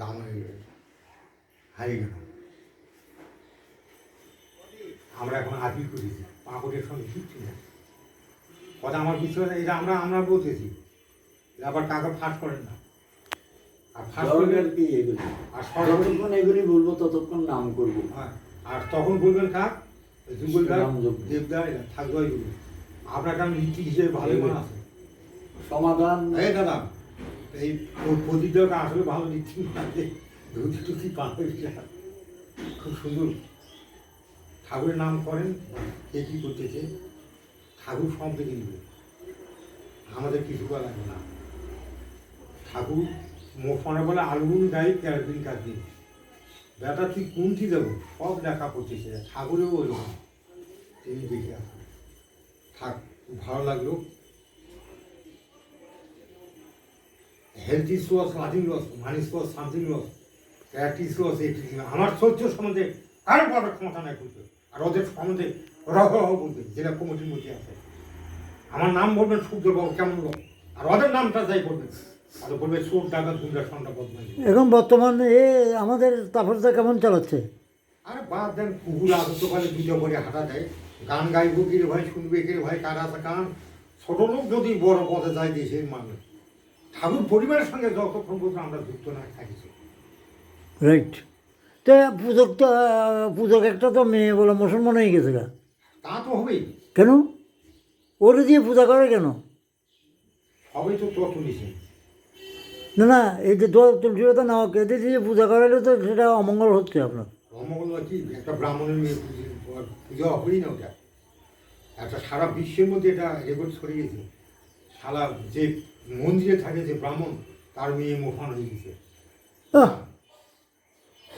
রাম হারিয়ে গেল আমরা এখন আপিল করেছি পাঁপড়ের সঙ্গে কিচ্ছু না কথা আমার বিশ্বাস এটা আমরা আমরা বলতেছি। আবার কাকে ফাঁস করেন না। আর ফাঁস দরকার কি এগুলি? আর যতক্ষণ এগুলি বলব ততক্ষণ নাম করব। হ্যাঁ, আর তখন বলবেন কাক যুগলদার দেবদার থাকবে আপনার কারণ রীতি হিসেবে ভালো মনে আছে। সমাধান এই দাদা এই প্রতিযোগিতা আসলে ভালো আছে ধুতি টুতি পাবে খুব সুন্দর। ঠাকুরের নাম করেন, কে কী করতেছে ঠাকুর সম্পত্তি নিবে আমাদের কিছু করা লাগবে না। ঠাকুর মুখ মানে বলে আলগুন গাই তেরো দিন কাজ দিন বেটা, তুই কোনটি দেবো? সব লেখা করতেছে ঠাকুরেও ওই তিনি দেখে আসুন। থাক ভালো লাগল। Health is lost nothing lost money is lost something lost that is lost আমার সহ্য সম্বন্ধে কারও বড় ক্ষমতা নাই বলতে। আর ওদের সম্বন্ধে রহ রহ বলবে যেটা কমিটির মধ্যে আছে। আমার নাম বলবেন সূর্যবাবু কেমন লোক আর ওদের নামটা যাই বলবেন। এখন বর্তমানে এ আমাদের তাপসদা কেমন চালাচ্ছে? আরে বাদ দেন কুকুর আগত কালে দুটো করে হাঁটা দেয়। গান গাইব কি ভাই শুনবে কি ভাই কার গান ছোট লোক যদি বড় পথে যায় দেশের মানুষ ঠাকুর পরিবারের সঙ্গে যতক্ষণ পর্যন্ত আমরা যুক্ত না থাকিছি রাইট তো পুজোর তো পুজোর একটা তো মেয়ে বলে মুসলমান হয়ে গেছে তা তো হবেই। কেন? ওরে দিয়ে পূজা করে কেন? সবই তো তত নিছে না না এই যে দোয়া না এদের দিয়ে পূজা করালে তো সেটা অমঙ্গল হচ্ছে আপনার। ধর্মগল কি? একটা ব্রাহ্মণের মেয়ে পুজো হবেই না ওটা। একটা সারা বিশ্বের মধ্যে এটা রেকর্ড ছড়িয়েছে সারা যে মন্দিরে থাকে যে ব্রাহ্মণ তার মেয়ে মোফান হয়ে গেছে।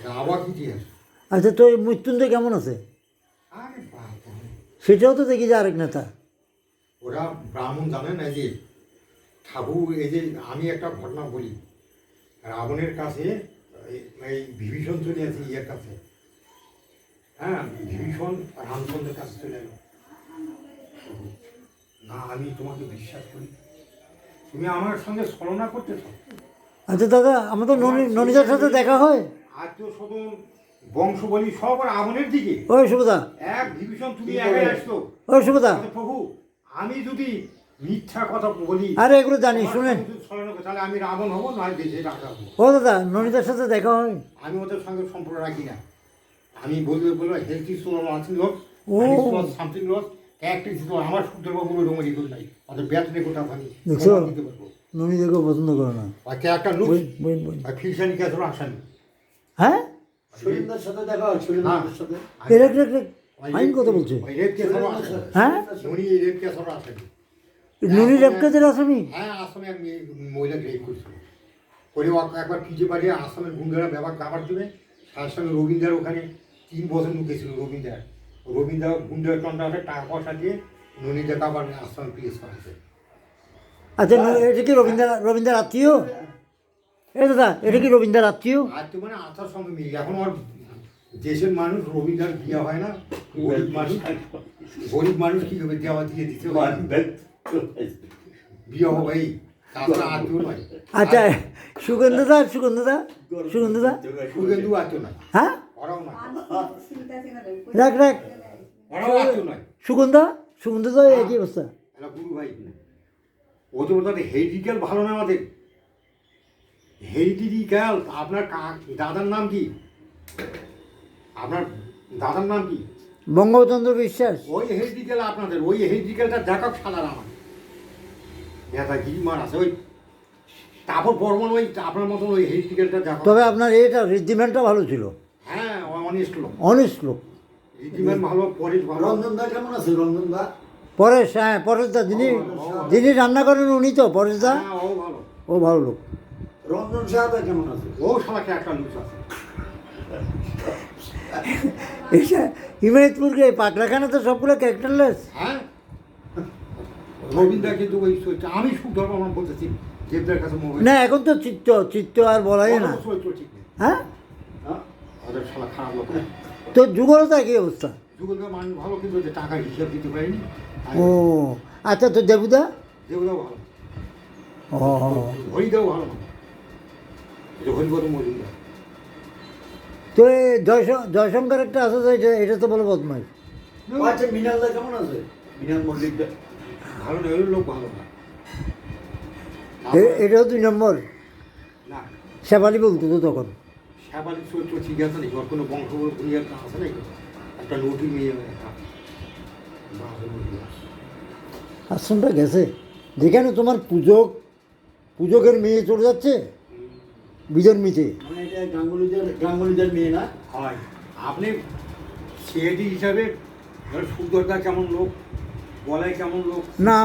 আবার ইতিহাস। আচ্ছা তো এই মৃত্যুঞ্জয় কেমন আছে? আরে সেটাও তো দেখি যে আরেক নেতা। ওরা ব্রাহ্মণ জানে না যে ঠাকুর এই যে আমি একটা ঘটনা বলি। রাবণের কাছে এই- এই বিভীষণ চলে আছে ইয়ের কাছে। হ্যাঁ বিভীষণ রামচন্দ্রের কাছে চলে এলো। না আমি তোমাকে বিশ্বাস করি। তুমি আমার সঙ্গে ছলনা করতেছ আচ্ছা দাদা আমাদের ননি ননিদার সাথে দেখা হয়? আত্মীয় স্বজন বংশ বলি সব রাবণের দিকে। ওই সুবিধা এক বিভীষণ তুমি একাই আসতো ওই সুবিধা আচ্ছা, প্রভু আমি যদি মিথ্যা কথা বলি আরে এগুলো জানি আমার শুনেন। তাহলে আমি রাবণ হব নয় দেশে রাজা ও দাদা ননিদার সাথে দেখা হয়? আমি ওদের সঙ্গে সম্পর্ক রাখি না। আমি বলতে বলব হেলথ ইস নাথিং লস ও। সামথিং লস ইস আমার ওরকম নাই। আমি দেখছ? দিতে পারব। পছন্দ করে না। লুক আর ফিরসানি ক্যাসর আসানি হ্যাঁ? সুরেন্দ্রের সাথে দেখা হয় সাথে। আইন কথা বলছে। হ্যাঁ? উনি এই রেপ আসামি। হ্যাঁ আসামে আমি মহিলা রেপ করেছিল করে একবার পিছিয়ে পাঠিয়ে আসামের গুন্ডারা ব্যাপার কাবার দেবে তার সঙ্গে রবীন্দ্র ওখানে তিন বছর ঢুকেছিল রবীন্দ্র রবীন্দ্র গুন্ডা আছে টাকা পয়সা দিয়ে ননীতে কাবার আসামে পিএস করেছে আচ্ছা এটা কি রবীন্দ্র রবীন্দ্র আত্মীয়? এ দাদা এটা কি রবীন্দ্র আত্মীয়? আর তো মানে আসার সঙ্গে মিল। এখন ওর দেশের মানুষ রবীন্দ্র বিয়ে হয় না গরিব মানুষ। গরিব মানুষ কী হবে? দেওয়া দিয়ে দিতে হয়। বিয়ে হবেই আত্মীয় আচ্ছা সুগন্ধদা সুগন্ধদা সুগন্ধদা সুগেন্দু আত্মীয় নয় হ্যাঁ? রাখ রাখ। সুগন্ধা সুগন্ধদা একই অবস্থা? গুরু ভাই ও তো বলতে হেরিডিক্যাল ভালো না আমাদের? হেরিডিক্যাল আপনার দাদার নাম কি? আপনার দাদার নাম কি? বঙ্গচন্দ্র বিশ্বাস। ওই হেরিডিক্যাল আপনাদের ওই হেরিডিক্যালটা দেখাক সাদার আমার নেতা গিরিমার আছে ওই তারপর বর্মন ওই আপনার মতন ওই তবে আপনার এটা রিদ্দিম্যানটা ভালো ছিল। হ্যাঁ অনেস্ট লোক অনেস্ট লোক রিদ্দিম্যান ভালো পরেশ ভালো রঞ্জন দা কেমন আছে? রঞ্জন দা? পরেশ হ্যাঁ পরেশ দা যিনি যিনি রান্না করেন উনি তো পরেশ দা? হ্যাঁ ও ভালো। ও ভালো লোক রঞ্জন সাহাদা কেমন আছে? ও সবাইকে একটা লুচ আছে। হিমায়তপুরকে তো সবগুলো ক্যারেক্টারলেস হ্যাঁ। রবীন্দ্র কিন্তু ওই আমি শুদ্ধ আমার বলতেছি দেবদার কাছে না এখন তো চিত্ত চিত্ত আর বলাই না। হ্যাঁ? হ্যাঁ? তো যুগলতা কি অবস্থা? মানুষ ভালো কিন্তু ওদের হিসাব দিতে পারেনি। ও আচ্ছা তো দেবুদা? দেবদাও ভালো। ও হরিদাও ভালো। হরিপদ মজুমদার। তো এই জয়শ- জয়শঙ্কর একটা আছে এটা এটা তো বলে বদমাই আচ্ছা মিনালদা কেমন আছে? মিনাল মল্লিকদা ভালো না লোক ভালো না। এটাও দুই নম্বর? না। শেফালি বলতো তো তখন। শ্যাবালি চরিত্র ঠিক আছে নাকি? ওর কোনো বংশ আছে নাকি? একটা মেয়ে। আশ্রমটা গেছে? যেখানে তোমার পূজক পূজকের মেয়ে চলে যাচ্ছে? বিজন মিতে মানে এটা গাঙ্গুলিদের গাঙ্গুলিদের মেয়ে না? হয়। আপনি সিআইডি হিসাবে সুন্দরদা কেমন লোক? বলাই কেমন না